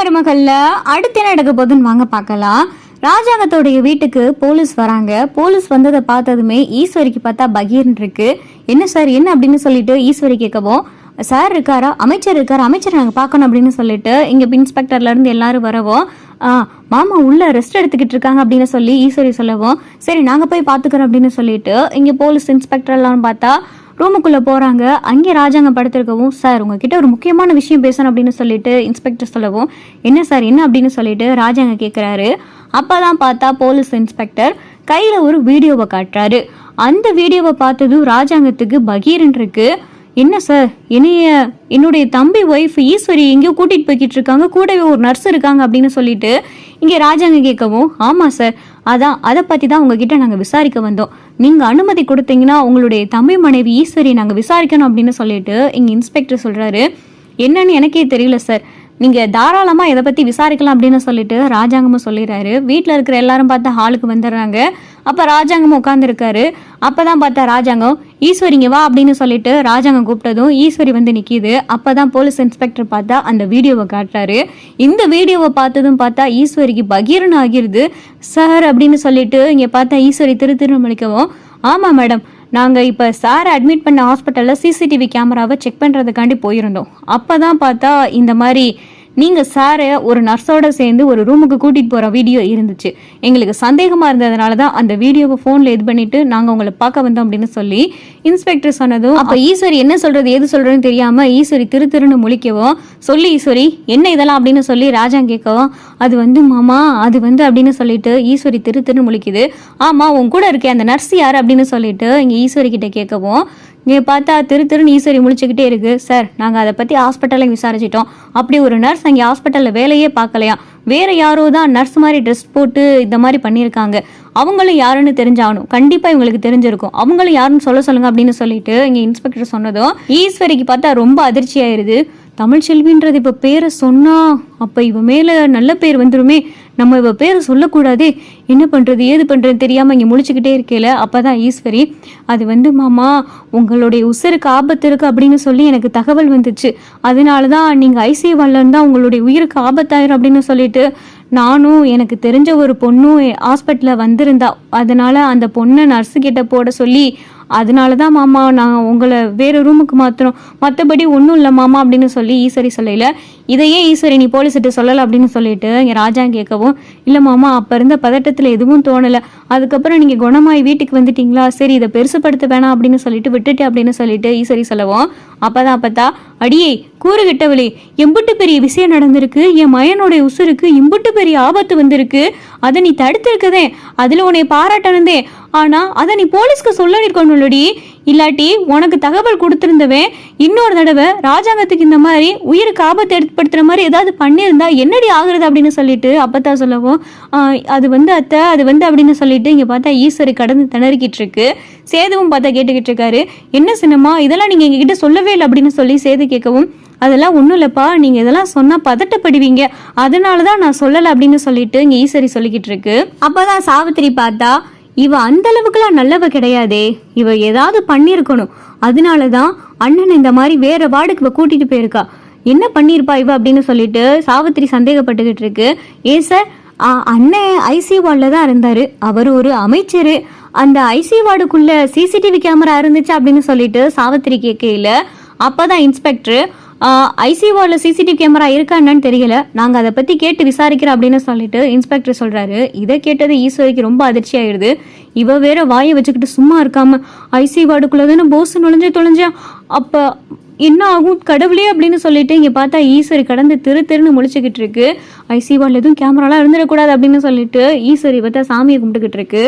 மருமகள்ல அடுத்து என்ன நடக்க போகுதுன்னு வாங்க பார்க்கலாம். ராஜாங்கத்தோடைய வீட்டுக்கு போலீஸ் வராங்க. போலீஸ் வந்ததை பார்த்ததுமே ஈஸ்வரிக்கு பார்த்தா பகீர்னு இருக்கு. என்ன சார் என்ன அப்படின்னு சொல்லிட்டு ஈஸ்வரி கேட்கவும் சார் இருக்காரா? அமைச்சர் இருக்காரு? அமைச்சர் நாங்கள் பார்க்கணும் அப்படின்னு சொல்லிட்டு இங்கே இன்ஸ்பெக்டர்ல இருந்து எல்லாரும் வரவும் ஆ மாமா உள்ள ரெஸ்ட் எடுத்துக்கிட்டு இருக்காங்க அப்படின்னு சொல்லி ஈஸ்வரி சொல்லவும் சரி நாங்கள் போய் பார்த்துக்கிறோம் அப்படின்னு சொல்லிட்டு இங்கே போலீஸ் இன்ஸ்பெக்டர் எல்லாம் பார்த்தா ரூமுக்குள்ளே போகிறாங்க அங்கே ராஜாங்க படுத்திருக்கவும் சார் உங்ககிட்ட ஒரு முக்கியமான விஷயம் பேசணும் அப்படின்னு சொல்லிட்டு இன்ஸ்பெக்டர் சொல்லவும் என்ன சார் என்ன? அப்படின்னு சொல்லிட்டு ராஜாங்க கேட்குறாரு அப்போ தான் பார்த்தா போலீஸ் இன்ஸ்பெக்டர் கையில் ஒரு வீடியோவை காட்டுறாரு. அந்த வீடியோவை பார்த்ததும் ராஜாங்கத்துக்கு பகீரன் இருக்கு. என்ன சார் என்னைய என்னுடைய தம்பி ஒய்ஃப் ஈஸ்வரி எங்கேயோ கூட்டிகிட்டு போய்கிட்டு இருக்காங்க. கூடவே ஒரு நர்ஸ் இருக்காங்க அப்படின்னு சொல்லிட்டு இங்கே ராஜாங்க கேட்கவும் ஆமாம் சார் அதான் அதை பற்றி தான் உங்ககிட்ட நாங்கள் விசாரிக்க வந்தோம். நீங்கள் அனுமதி கொடுத்தீங்கன்னா உங்களுடைய தம்பி மனைவி ஈஸ்வரி நாங்கள் விசாரிக்கணும் அப்படின்னு சொல்லிட்டு இங்கே இன்ஸ்பெக்டர் சொல்கிறாரு என்னன்னு எனக்கே தெரியல சார் நீங்கள் தாராளமாக இதை பற்றி விசாரிக்கலாம் அப்படின்னு சொல்லிட்டு ராஜாங்கமும் சொல்லிடுறாரு. வீட்டில் இருக்கிற எல்லாரும் பார்த்தா ஹாலுக்கு வந்துடுறாங்க. அப்போ ராஜாங்கமும் உட்காந்துருக்காரு அப்போ தான் பார்த்தா ராஜாங்கம் ஈஸ்வரிங்க வா அப்படின்னு சொல்லிட்டு ராஜாங்கம் கூப்பிட்டதும் ஈஸ்வரி வந்து நிற்கிது அப்போ தான் போலீஸ் இன்ஸ்பெக்டர் பார்த்தா அந்த வீடியோவை காட்டுறாரு. இந்த வீடியோவை பார்த்ததும் பார்த்தா ஈஸ்வரிக்கு பகீரன் ஆகிருது. சார் அப்படின்னு சொல்லிட்டு இங்கே பார்த்தா ஈஸ்வரி திரு திருமணிக்கவும் ஆமாம் மேடம் நாங்கள் இப்போ சாரை அட்மிட் பண்ண ஹாஸ்பிட்டலில் சிசிடிவி கேமராவை செக் பண்ணுறதுக்காண்டி போயிருந்தோம். அப்போ தான் பார்த்தா இந்த மாதிரி நீங்கள் சாரை ஒரு நர்ஸோட சேர்ந்து ஒரு ரூமுக்கு கூட்டிகிட்டு போகிற வீடியோ இருந்துச்சு. எங்களுக்கு சந்தேகமாக இருந்ததுனால தான் அந்த வீடியோவை ஃபோனில் இது பண்ணிவிட்டு நாங்கள் உங்களை பார்க்க வந்தோம் அப்படின்னு சொல்லி இன்ஸ்பெக்டர் சொன்னதும் அப்போ ஈஸ்வரி என்ன சொல்கிறது எது சொல்கிறதுன்னு தெரியாமல் ஈஸ்வரி திரு திருன்னு முழிக்கவும் சொல்லி ஈஸ்வரி என்ன இதெல்லாம் அப்படின்னு சொல்லி ராஜா கேட்கவும் அது வந்து மாமா அது வந்து அப்படின்னு சொல்லிட்டு ஈஸ்வரி திரு திருன்னு முழிக்குது. ஆமாம் உன் கூட இருக்கே அந்த நர்ஸ் யார் அப்படின்னு சொல்லிட்டு இங்கே ஈஸ்வரி கிட்ட கேட்கவும் இங்கே பார்த்தா திரு திருன்னு ஈஸ்வரி முழிச்சுக்கிட்டே இருக்கு. சார் நாங்கள் அதை பற்றி ஹாஸ்பிட்டலில் விசாரிச்சிட்டோம். அப்படி ஒரு நர்ஸ் அங்கே ஹாஸ்பிட்டலில் வேலையே பார்க்கலையா? வேற யாரோ தான் நர்ஸ் மாதிரி ட்ரெஸ் போட்டு இந்த மாதிரி பண்ணியிருக்காங்க. அவங்களும் யாருன்னு தெரிஞ்சாகணும். கண்டிப்பாக இவங்களுக்கு தெரிஞ்சிருக்கும். அவங்களும் யாருன்னு சொல்ல சொல்லுங்க அப்படின்னு சொல்லிட்டு இங்கே இன்ஸ்பெக்டர் சொன்னதும் ஈஸ்வரிக்கு பார்த்தா ரொம்ப அதிர்ச்சி ஆயிருது தமிழ் செல்வின்றது இப்போ பேரை சொன்னா அப்போ இவ மேலே நல்ல பேர் வந்துருமே. நம்ம இவ பேரை சொல்லக்கூடாதே. என்ன பண்ணுறது ஏது பண்ணுறதுன்னு தெரியாமல் இங்கே முழிச்சுக்கிட்டே இருக்கேல. அப்போ தான் ஈஸ்வரி அது வந்து மாமா உங்களுடைய உசருக்கு ஆபத்து இருக்குது அப்படின்னு சொல்லி எனக்கு தகவல் வந்துச்சு. அதனால தான் நீங்கள் ஐசியூவில் தான் உங்களுடைய உயிருக்கு ஆபத்தாயிரும் அப்படின்னு சொல்லிட்டு நானும் எனக்கு தெரிஞ்ச ஒரு பொண்ணும் ஹாஸ்பிட்டலில் வந்திருந்தா. அதனால அந்த பொண்ணை நர்ஸு கிட்ட போட சொல்லி அதனால தான் மாமா நான் உங்களை வேறு ரூமுக்கு மாற்றணும் மற்றபடி ஒன்றும் இல்லை மாமா அப்படின்னு சொல்லி ஈஸ்வரி சொல்லல. இதையே ஈஸ்வரி நீ போலீஸ்கிட்ட சொல்லலை அப்படின்னு சொல்லிட்டு இங்கே ராஜா கேட்கவும் இல்லை மாமா அப்போ இருந்த பதட்டத்தில் எதுவும் தோணலை. அதுக்கப்புறம் நீங்கள் குணமாய் வீட்டுக்கு வந்துட்டீங்களா? சரி இதை பெருசுப்படுத்த வேணாம் அப்படின்னு சொல்லிட்டு விட்டுட்டு அப்படின்னு சொல்லிட்டு ஈஸ்வரி சொல்லவும் அப்போதான் அப்பத்தா அடியே கூறுகிட்டவளே எம்புட்டு பெரிய விஷயம் நடந்திருக்கு. என் மயனுடைய உசுருக்கு இம்புட்டு பெரிய ஆபத்து வந்திருக்கு. அதை நீ தடுத்திருக்கதே. அதில் உன்னை பாராட்டணுந்தே. ஆனால் அதை நீ போலீஸ்க்கு சொல்லிருக்கணும்லடி இல்லாட்டி உனக்கு தகவல் கொடுத்துருந்தவன் இன்னொரு தடவை ராஜாங்கத்துக்கு இந்த மாதிரி உயிருக்கு ஆபத்து ஏற்படுத்துகிற மாதிரி ஏதாவது பண்ணியிருந்தா என்னடி ஆகுறது அப்படின்னு சொல்லிட்டு அப்பத்தா சொல்லவும் அது வந்து அத்தை அது வந்து அப்படின்னு சொல்லிட்டு இங்கே பார்த்தா ஈஸ்வரி கடந்து திணறிக்கிட்டு இருக்கு. சேதுவும் பார்த்தா கேட்டுக்கிட்டு இருக்காரு. என்ன சினிமா இதெல்லாம் நீங்கள் எங்ககிட்ட சொல்லவே இல்லை அப்படின்னு சொல்லி சேது கேட்கவும் அதெல்லாம் ஒன்றும் இல்லைப்பா நீங்கள் இதெல்லாம் சொன்னால் பதட்டப்படுவீங்க. அதனால தான் நான் சொல்லலை அப்படின்னு சொல்லிட்டு இங்கே ஈஸ்வரி சொல்லிக்கிட்டு இருக்கு. அப்போ தான் சாவித்திரி பார்த்தா இவ அந்த அளவுக்குலாம் நல்லவ கிடையாதே. இவ ஏதாவது பண்ணியிருக்கணும் அதனால தான் அண்ணன் இந்த மாதிரி வேற வார்டுக்கு இவ கூட்டிட்டு போயிருக்கா. என்ன பண்ணியிருப்பா இவ அப்படின்னு சொல்லிட்டு சாவித்திரி சந்தேகப்பட்டுக்கிட்டு இருக்கு. ஏ சார் அண்ணன் ஐசி வார்டில் தான் இருந்தார். அவர் ஒரு அமைச்சர். அந்த ஐசி வார்டுக்குள்ள சிசிடிவி கேமரா இருந்துச்சு அப்படின்னு சொல்லிட்டு சாவித்திரி கேட்கையில அப்பதான் இன்ஸ்பெக்டர் ஐசி சிசிடிவி கேமரா இருக்கா என்னன்னு தெரியல. நாங்கள் அதை பற்றி கேட்டு விசாரிக்கிறோம் அப்படின்னு சொல்லிட்டு இன்ஸ்பெக்டர் சொல்கிறாரு இதை கேட்டது ஈஸ்வரிக்கு ரொம்ப அதிர்ச்சி ஆயிடுது. இவ வேற வாயை வச்சுக்கிட்டு சும்மா இருக்காம ஐசி வார்டுக்குள்ளதானே போஸ் நுழைஞ்சு தொலைஞ்சா? அப்போ என்ன ஆகும்? கடவுளே அப்படின்னு சொல்லிட்டு இங்கே பார்த்தா ஈஸ்வரி கடந்து திரு திருன்னு முழிச்சுக்கிட்டு இருக்கு. ஐசி வார்டில் எதுவும் கேமராலாம் இருந்துடக்கூடாது அப்படின்னு சொல்லிட்டு ஈஸ்வரி பார்த்தா சாமியை கும்பிட்டுக்கிட்டு இருக்கு.